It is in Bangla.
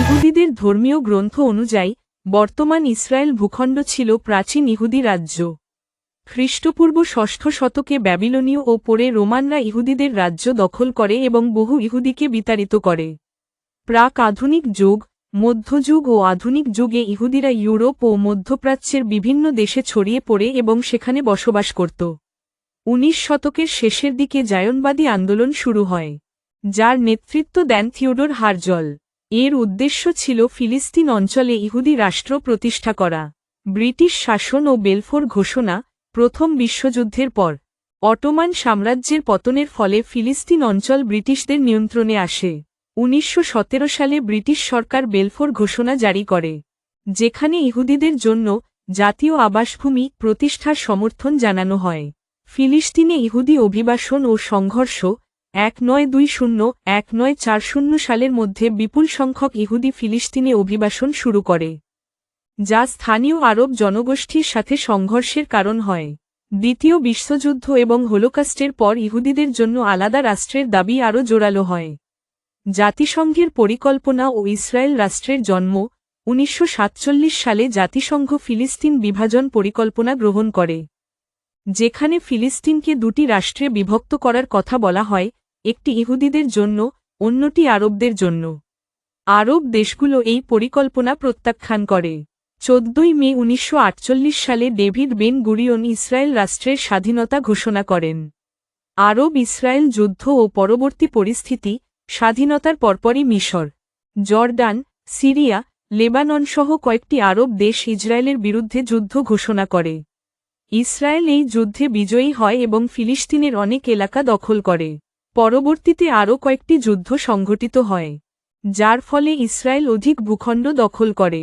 ইহুদিদের ধর্মীয় গ্রন্থ অনুযায়ী, বর্তমান ইসরায়েল ভূখণ্ড ছিল প্রাচীন ইহুদি রাজ্য। খ্রিস্টপূর্ব ষষ্ঠ শতকে ব্যাবিলনীয় ও পরে রোমানরা ইহুদিদের রাজ্য দখল করে এবং বহু ইহুদিকে বিতাড়িত করে। প্রাক আধুনিক যুগ মধ্যযুগ ও আধুনিক যুগে ইহুদিরা ইউরোপ ও মধ্যপ্রাচ্যের বিভিন্ন দেশে ছড়িয়ে পড়ে এবং সেখানে বসবাস করত। উনিশ শতকের শেষের দিকে জায়নবাদী আন্দোলন শুরু হয়, যার নেতৃত্ব দেন থিওডোর হারজল। এর উদ্দেশ্য ছিল ফিলিস্তিন অঞ্চলে ইহুদি রাষ্ট্র প্রতিষ্ঠা করা। ব্রিটিশ শাসন ও বেলফোর ঘোষণা প্রথম বিশ্বযুদ্ধের পর, অটোমান সাম্রাজ্যের পতনের ফলে ফিলিস্তিন অঞ্চল ব্রিটিশদের নিয়ন্ত্রণে আসে। উনিশশো সতেরো সালে ব্রিটিশ সরকার বেলফোর ঘোষণা জারি করে, যেখানে ইহুদিদের জন্য জাতীয় আবাসভূমি প্রতিষ্ঠার সমর্থন জানানো হয়। ফিলিস্তিনে ইহুদি অভিবাসন ও সংঘর্ষ, এক নয় দুই শূন্য, এক নয় চার শূন্য সালের মধ্যে বিপুল সংখ্যক ইহুদি ফিলিস্তিনে অভিবাসন শুরু করে, যা স্থানীয় আরব জনগোষ্ঠীর সাথে সংঘর্ষের কারণ হয়। দ্বিতীয় বিশ্বযুদ্ধ এবং হোলোকাস্টের পর ইহুদিদের জন্য আলাদা রাষ্ট্রের দাবি আরও জোরালো হয়। জাতিসংঘের পরিকল্পনা ও ইসরায়েল রাষ্ট্রের জন্ম, উনিশশো সাতচল্লিশ সালে জাতিসংঘ ফিলিস্তিন বিভাজন পরিকল্পনা গ্রহণ করে। যেখানে ফিলিস্তিনকে দুটি রাষ্ট্রে বিভক্ত করার কথা বলা হয়, একটি ইহুদিদের জন্য, অন্যটি আরবদের জন্য। আরব দেশগুলো এই পরিকল্পনা প্রত্যাখ্যান করে। চোদ্দই মে উনিশশো আটচল্লিশ সালে ডেভিড বেন গুরিয়ন ইসরায়েল রাষ্ট্রের স্বাধীনতা ঘোষণা করেন। আরব ইসরায়েল যুদ্ধ ও পরবর্তী পরিস্থিতি, স্বাধীনতার পরপরই মিশর, জর্ডান, সিরিয়া লেবানন সহ কয়েকটি আরব দেশ ইসরায়েলের বিরুদ্ধে যুদ্ধ ঘোষণা করে। ইসরায়েল এই যুদ্ধে বিজয়ী হয় এবং ফিলিস্তিনের অনেক এলাকা দখল করে। পরবর্তীতে আরও কয়েকটি যুদ্ধ সংঘটিত হয়, যার ফলে ইসরায়েল অধিক ভূখণ্ড দখল করে।